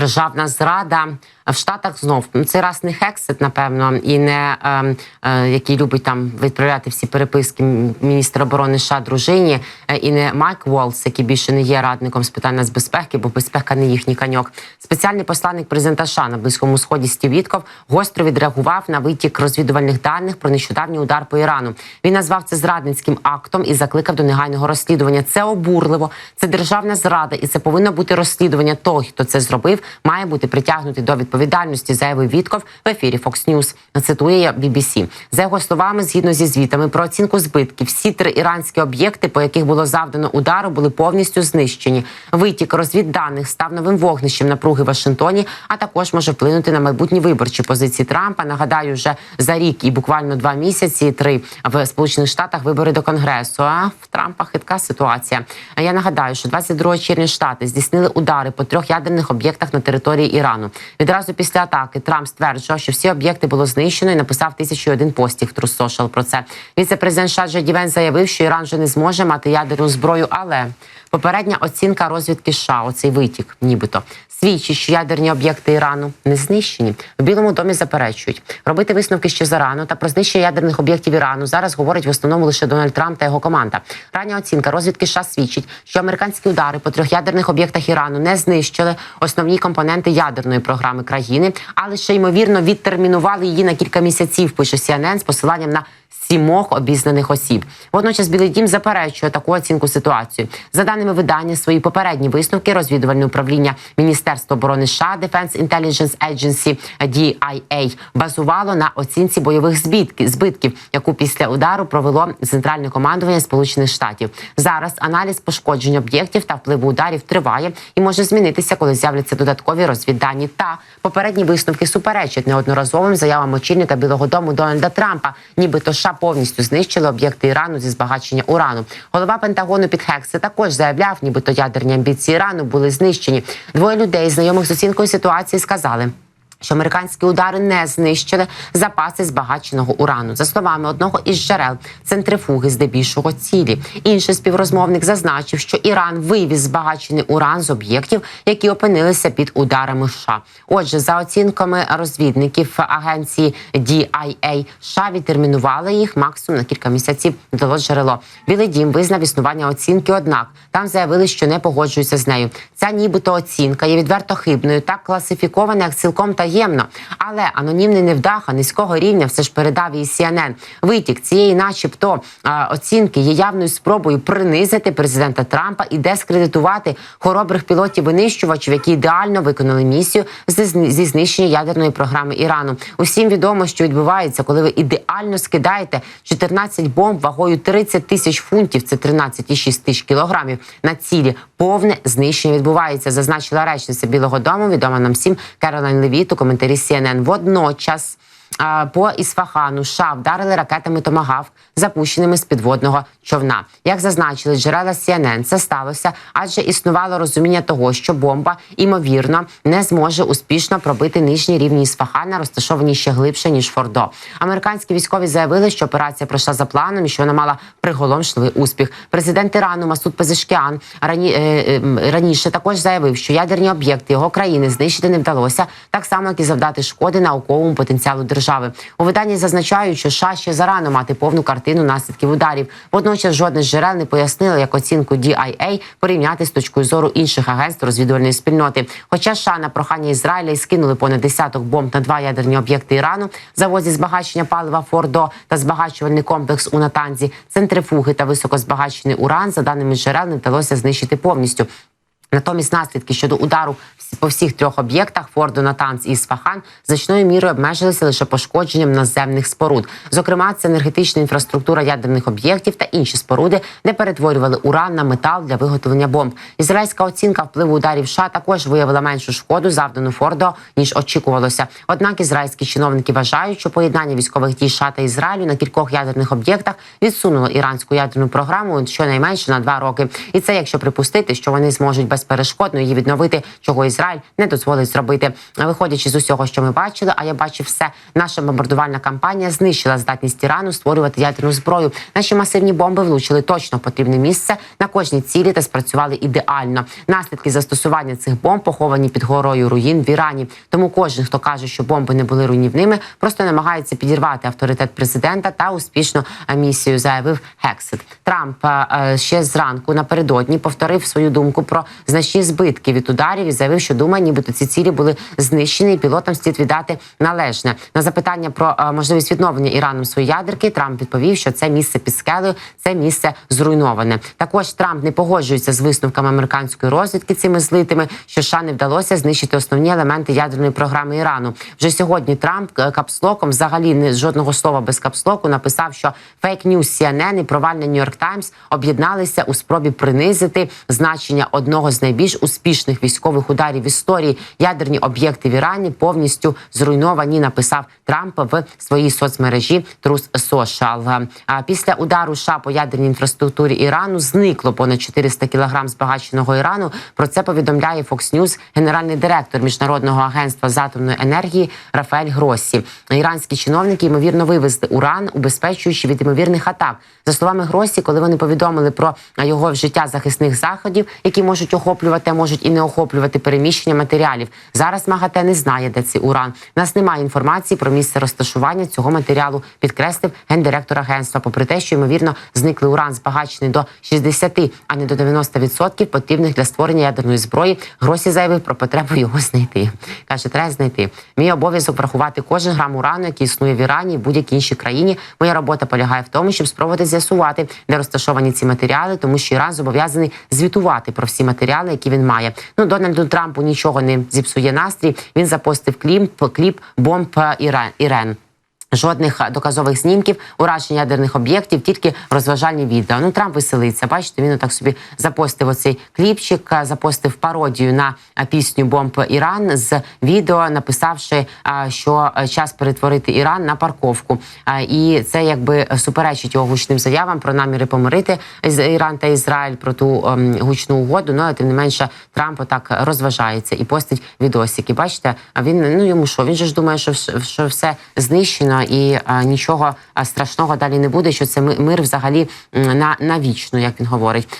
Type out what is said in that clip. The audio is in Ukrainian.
державна зрада. В Штатах знов ну, це раз не Хексет, напевно, і не е, е, який любить там відправляти всі переписки міністра оборони США дружині, е, і не Майк Волс, який більше не є радником з питань нацбезпеки, бо безпека не їхній каньок. Спеціальний посланник президента США на близькому сході Стів Вітков гостро відреагував на витік розвідувальних даних про нещодавній удар по Ірану. Він назвав це зрадницьким актом і закликав до негайного розслідування. Це обурливо, це державна зрада, і це повинно бути розслідування. Той, хто це зробив, має бути притягнутий до відповідальності, заявив Вітков в ефірі Fox News. Цитує BBC. За його словами, згідно зі звітами про оцінку збитків, всі три іранські об'єкти, по яких було завдано удару, були повністю знищені. Витік розвідданих став новим вогнищем напруги в Вашингтоні, а також може вплинути на майбутні виборчі позиції Трампа. Нагадаю, вже за рік і буквально два місяці, три в Сполучених Штатах вибори до Конгресу. А в Трампа хитка ситуація. Я нагадаю, що 22 червня штати здійснили удари по трьох ядерних об'єктах на території Ірану. Відразу після атаки Трамп стверджував, що всі об'єкти було знищено і написав тисячу один постів Трусошал про це. Віце-президент США Дівен заявив, що Іран вже не зможе мати ядерну зброю, але попередня оцінка розвідки США, оцей витік, нібито свідчить, що ядерні об'єкти Ірану не знищені. В Білому домі заперечують робити висновки ще зарано та про знищення ядерних об'єктів Ірану зараз говорить в основному лише Дональд Трамп та його команда. Рання оцінка розвідки США свідчить, що американські удари по трьох ядерних об'єктах Ірану не знищили основні компоненти ядерної програми країни, а лише ймовірно відтермінували її на кілька місяців. Пише CNN з посиланням на сімох обізнаних осіб. Водночас Білий Дім заперечує таку оцінку ситуації. За даними видання, свої попередні висновки розвідувальне управління Міністерства оборони США Defense Intelligence Agency DIA базувало на оцінці бойових збитків, збитків, яку після удару провело центральне командування Сполучених Штатів. Зараз аналіз пошкоджень об'єктів та впливу ударів триває і може змінитися, коли з'являться додаткові розвіддані. Та попередні висновки суперечать неодноразовим заявам очільника Білого Дому Дональда Трампа, нібито США повністю знищили об'єкти Ірану зі збагачення урану. Голова Пентагону під Хекси також заявляв, нібито ядерні амбіції Ірану були знищені. Двоє людей, знайомих з оцінкою ситуації, сказали. Що американські удари не знищили запаси збагаченого урану, за словами одного із джерел центрифуги, здебільшого цілі. Інший співрозмовник зазначив, що Іран вивіз збагачений уран з об'єктів, які опинилися під ударами США. Отже, за оцінками розвідників агенції DIA, США відтермінували їх максимум на кілька місяців. Дало джерело. Білий дім визнав існування оцінки. Однак там заявили, що не погоджуються з нею. Ця нібито оцінка є відверто хибною та класифікована як цілком таємно. Але анонімний невдаха низького рівня все ж передав її CNN. Витік цієї, начебто, оцінки є явною спробою принизити президента Трампа і дескредитувати хоробрих пілотів винищувачів, які ідеально виконали місію зі знищення ядерної програми Ірану. Усім відомо, що відбувається, коли ви ідеально скидаєте 14 бомб вагою 30 тисяч фунтів, це 13,6 тисяч кілограмів на цілі. Повне знищення відбувається, зазначила речниця Білого Дому. Відома нам всім Керолайн Левіт у коментарі CNN. Водночас. По Ісфахану США вдарили ракетами Томагавк, запущеними з підводного човна. Як зазначили джерела CNN, це сталося, адже існувало розуміння того, що бомба ймовірно не зможе успішно пробити нижні рівні Ісфахана, розташовані ще глибше ніж Фордо. Американські військові заявили, що операція пройшла за планом і що вона мала приголомшливий успіх. Президент Ірану Масуд Пезешкіан рані, е, е, раніше також заявив, що ядерні об'єкти його країни знищити не вдалося, так само як і завдати шкоди науковому потенціалу держави. У виданні зазначають, що США ще зарано мати повну картину наслідків ударів. Водночас жодне з джерел не пояснило, як оцінку DIA порівняти з точкою зору інших агентств розвідувальної спільноти. Хоча США на прохання Ізраїля і скинули понад десяток бомб на два ядерні об'єкти Ірану, завозі збагачення палива Фордо та збагачувальний комплекс у Натанзі, центрифуги та високозбагачений уран, за даними джерел, не вдалося знищити повністю. Натомість наслідки щодо удару по всіх трьох об'єктах Фордо, Натанц і Сфахан значною мірою обмежилися лише пошкодженням наземних споруд. Зокрема, це енергетична інфраструктура ядерних об'єктів та інші споруди, де перетворювали уран на метал для виготовлення бомб. Ізраїльська оцінка впливу ударів США також виявила меншу шкоду, завдану Фордо, ніж очікувалося. Однак ізраїльські чиновники вважають, що поєднання військових дій США та Ізраїлю на кількох ядерних об'єктах відсунуло іранську ядерну програму щонайменше на два роки. І це якщо припустити, що вони зможуть без безперешкодно її відновити, чого Ізраїль не дозволить зробити. Виходячи з усього, що ми бачили, а я бачив все. Наша бомбардувальна кампанія знищила здатність Ірану створювати ядерну зброю. Наші масивні бомби влучили точно в потрібне місце на кожній цілі та спрацювали ідеально. Наслідки застосування цих бомб поховані під горою руїн в Ірані. Тому кожен, хто каже, що бомби не були руйнівними, просто намагається підірвати авторитет президента та успішну е, місію, заявив Гексет. Трамп е, е, ще зранку напередодні повторив свою думку про значні збитки від ударів і заявив, що думає, нібито ці цілі були знищені, і пілотам слід віддати належне. На запитання про е, можливість відновлення Іраном своєї ядерки Трамп відповів, що це місце під скелею, це місце зруйноване. Також Трамп не погоджується з висновками американської розвідки цими злитими, що США не вдалося знищити основні елементи ядерної програми Ірану. Вже сьогодні Трамп е, капслоком, взагалі не жодного слова без капслоку, написав, що фейк ньюс CNN і провальне Нью-Йорк Таймс об'єдналися у спробі принизити значення одного з найбільш успішних військових ударів в історії. Ядерні об'єкти в Ірані повністю зруйновані. Написав Трамп в своїй соцмережі Truth Social. А після удару США по ядерній інфраструктурі Ірану зникло понад 400 кілограм збагаченого Ірану. Про це повідомляє Fox News генеральний директор міжнародного агентства з атомної енергії Рафаель Гроссі. Іранські чиновники ймовірно вивезли уран, убезпечуючи від ймовірних атак. За словами Гроссі, коли вони повідомили про його вжиття захисних заходів, які можуть охоплювати, а можуть і не охоплювати переміщення матеріалів. Зараз МАГАТЕ не знає, де цей уран. У нас немає інформації про місце розташування цього матеріалу, підкреслив гендиректор агентства. Попри те, що ймовірно зниклий уран збагачений до 60, а не до 90% потрібних для створення ядерної зброї. Гросі заявив про потребу його знайти. каже, треба знайти. Мій обов'язок врахувати кожен грам урану, який існує в Ірані і будь-якій іншій країні. Моя робота полягає в тому, щоб спробувати з'ясувати, де розташовані ці матеріали, тому що Іран зобов'язаний звітувати про всі матеріали, які він має. Ну Дональду Трампу нічого не зіпсує настрій. Він запостив кліп, кліп бомб Ірен. Жодних е, доказових знімків, ураження ядерних об'єктів, тільки розважальні відео. Ну Трамп веселиться. Бачите, він так собі запостив оцей кліпчик, е, запостив пародію на е, пісню Бомб Іран з відео, написавши, що час перетворити Іран на парковку. І це якби суперечить його гучним заявам про наміри помирити Із- Іран та Ізраїль про ту ем, гучну угоду. Ну але тим не менше Трамп так розважається і постить відосики. Бачите, він ну йому що? Він же ж думає, що все знищено і нічого страшного далі не буде. Що це мир взагалі на навічно, як він говорить.